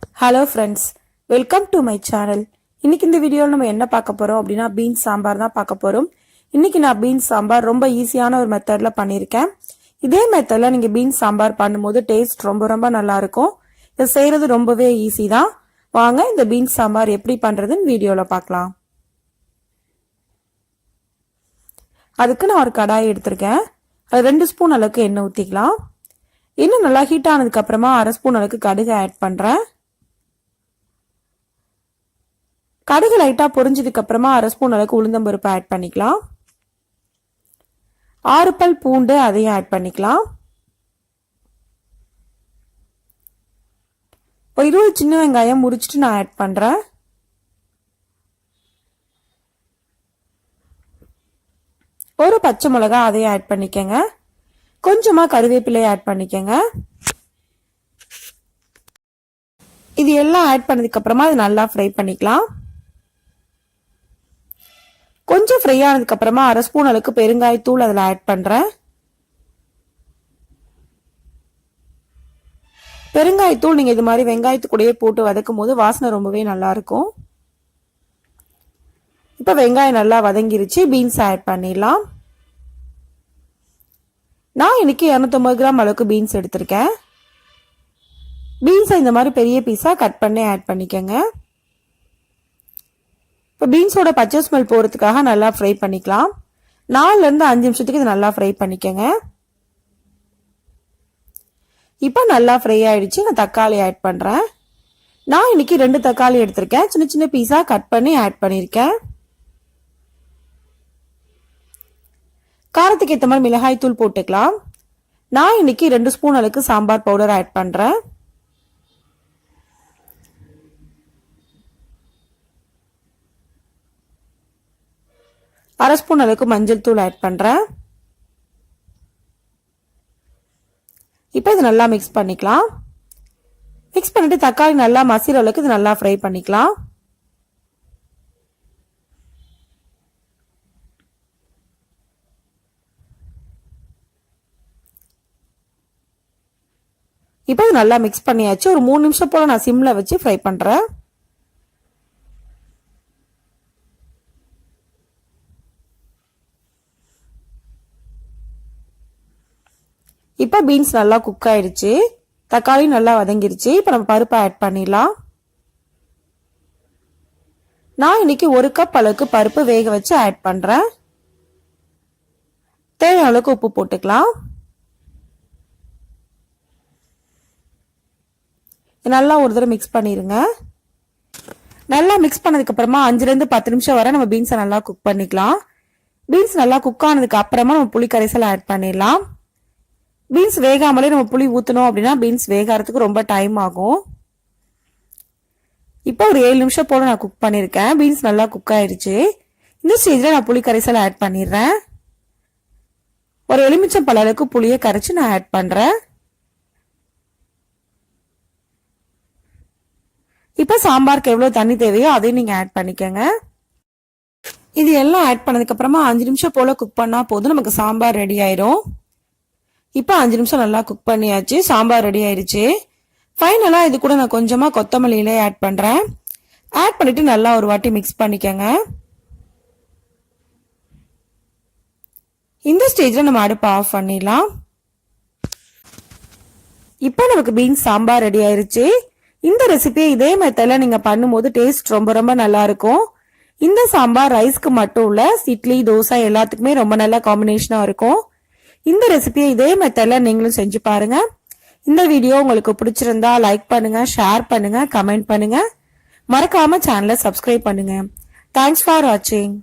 Hello friends welcome to my channel இன்னைக்கு இந்த வீடியோவில் நம்ம என்ன பார்க்க போகிறோம் அப்படின்னா பீன்ஸ் சாம்பார் தான் பார்க்க போகிறோம் இன்னைக்கு நான் பீன்ஸ் சாம்பார் ரொம்ப ஈஸியான ஒரு மெத்தடில் பண்ணியிருக்கேன். இதே மெத்தடில் நீங்கள் பீன்ஸ் சாம்பார் பண்ணும்போது டேஸ்ட் ரொம்ப ரொம்ப நல்லா இருக்கும். இதை செய்கிறது ரொம்பவே ஈஸி தான். வாங்க இந்த பீன்ஸ் சாம்பார் எப்படி பண்ணுறதுன்னு வீடியோவில் பார்க்கலாம். அதுக்கு நான் ஒரு கடாய் எடுத்திருக்கேன். அது ரெண்டு ஸ்பூன் அளவுக்கு எண்ணெய் ஊற்றிக்கலாம் இன்னும் நல்லா ஹீட் ஆனதுக்கப்புறமா அரை ஸ்பூன் அளவுக்கு கடுகு ஆட் பண்ணுறேன் கடுகு லைட்டாக பொரிஞ்சதுக்கு அப்புறமா அரை ஸ்பூன் அளவுக்கு உளுந்தம்பருப்பு ஆட் பண்ணிக்கலாம். ஆறு பல் பூண்டு அதையும் ஆட் பண்ணிக்கலாம். இப்போ இருபது சின்ன வெங்காயம் முடிச்சுட்டு நான் ஆட் பண்ணுறேன் ஒரு பச்சை மிளகா அதையும் ஆட் பண்ணிக்கங்க. கொஞ்சமாக கருவேப்பிலையை ஆட் பண்ணிக்கங்க. இது எல்லாம் ஆட் பண்ணதுக்கப்புறமா அது நல்லா ஃப்ரை பண்ணிக்கலாம். கொஞ்சம் ஃப்ரை ஆனதுக்கு அப்புறமா அரை ஸ்பூன் அளவுக்கு பெருங்காயத்தூள் அதில் ஆட் பண்ணுறேன் பெருங்காயத்தூள் நீங்கள் இது மாதிரி வெங்காயத்து கூடயே போட்டு வதக்கும் போது வாசனை ரொம்பவே நல்லாயிருக்கும். இப்போ வெங்காயம் நல்லா வதங்கிருச்சு பீன்ஸ் ஆட் பண்ணிடலாம். நான் இன்னைக்கு இரநூத்தொம்பது கிராம் அளவுக்கு பீன்ஸ் எடுத்திருக்கேன். பீன்ஸை இந்த மாதிரி பெரிய பீஸாக கட் பண்ணி ஆட் பண்ணிக்கோங்க. இப்போ பீன்ஸோட பச்சை ஸ்மெல் போகிறதுக்காக நல்லா ஃப்ரை பண்ணிக்கலாம். நாலுலேருந்து அஞ்சு நிமிஷத்துக்கு இது நல்லா ஃப்ரை பண்ணிக்கோங்க. இப்போ நல்லா ஃப்ரை ஆகிடுச்சு நான் தக்காளி ஆட் பண்ணுறேன் நான் இன்னைக்கு ரெண்டு தக்காளி எடுத்திருக்கேன். சின்ன சின்ன பீஸாக கட் பண்ணி ஆட் பண்ணியிருக்கேன் காரத்துக்கு ஏற்ற மாதிரி மிளகாய் தூள் போட்டுக்கலாம். நான் இன்னைக்கு ரெண்டு ஸ்பூன் அளவுக்கு சாம்பார் பவுடர் ஆட் பண்ணுறேன் அரை ஸ்பூன் அளவுக்கு மஞ்சள் தூள் ஆட் பண்ணுறேன் இப்போ இது நல்லா மிக்ஸ் பண்ணிக்கலாம். மிக்ஸ் பண்ணிட்டு தக்காளி நல்லா மசிற அளவுக்கு இது நல்லா ஃப்ரை பண்ணிக்கலாம். இப்போ இது நல்லா மிக்ஸ் பண்ணியாச்சு. ஒரு மூணு நிமிஷம் போல் நான் சிம்மில் வச்சு ஃப்ரை பண்ணுறேன் இப்போ பீன்ஸ் நல்லா குக் ஆயிடுச்சு தக்காளி நல்லா வதங்கிருச்சு. இப்போ நம்ம பருப்பை ஆட் பண்ணிடலாம். நான் இன்னைக்கு ஒரு கப் அளவுக்கு பருப்பு வேக வச்சு ஆட் பண்ணுறேன் தேவையான அளவுக்கு உப்பு போட்டுக்கலாம். நல்லா ஒரு தடவை மிக்ஸ் பண்ணிடுங்க நல்லா மிக்ஸ் பண்ணதுக்கு அப்புறமா அஞ்சுலேருந்து பத்து நிமிஷம் வரை நம்ம பீன்ஸை நல்லா குக் பண்ணிக்கலாம். பீன்ஸ் நல்லா குக் ஆனதுக்கு அப்புறமா நம்ம புளி கரைசல் ஆட் பண்ணிடலாம். பீன்ஸ் வேகாமலே நம்ம புளி ஊற்றணும் அப்படின்னா பீன்ஸ் வேகாறதுக்கு ரொம்ப டைம் ஆகும். இப்போ ஒரு ஏழு நிமிஷம் போல் நான் குக் பண்ணியிருக்கேன் பீன்ஸ் நல்லா குக் ஆயிடுச்சு இந்த ஸ்டேஜில் நான் புளி கரைசல் ஆட் பண்ணிடுறேன். ஒரு எலுமிச்சம் பழ அளவுக்கு புளியை கரைச்சி நான் ஆட் பண்ணுறேன் இப்போ சாம்பாருக்கு எவ்வளோ தண்ணி தேவையோ அதையும் நீங்கள் ஆட் பண்ணிக்கோங்க. இது எல்லாம் ஆட் பண்ணதுக்கப்புறமா அஞ்சு நிமிஷம் போல் குக் பண்ணால் போதும். நமக்கு சாம்பார் ரெடி ஆயிரும். இப்போ அஞ்சு நிமிஷம் நல்லா குக் பண்ணியாச்சு சாம்பார் ரெடி ஆயிடுச்சு ஃபைனலாக இது கூட நான் கொஞ்சமாக கொத்தமல்லியிலே ஆட் பண்ணுறேன் ஆட் பண்ணிவிட்டு நல்லா ஒரு வாட்டி மிக்ஸ் பண்ணிக்கோங்க. இந்த ஸ்டேஜில் நம்ம அடுப்பை ஆஃப் பண்ணிடலாம். இப்போ நமக்கு பீன்ஸ் சாம்பார் ரெடி ஆயிருச்சு. இந்த ரெசிபியை இதே மெத்தடில் நீங்கள் பண்ணும்போது டேஸ்ட் ரொம்ப ரொம்ப நல்லா இருக்கும். இந்த சாம்பார் ரைஸ்க்கு மட்டும் இல்லை இட்லி தோசை எல்லாத்துக்குமே ரொம்ப நல்ல காம்பினேஷனாக இருக்கும். இந்த ரெசிபியை இதே மெத்தடில் நீங்களும் செஞ்சு பாருங்க. இந்த வீடியோ உங்களுக்கு பிடிச்சிருந்தா லைக் பண்ணுங்க ஷேர் பண்ணுங்க கமெண்ட் பண்ணுங்க. மறக்காம சேனலை சப்ஸ்கிரைப் பண்ணுங்க. தேங்க்ஸ் ஃபார் வாட்சிங்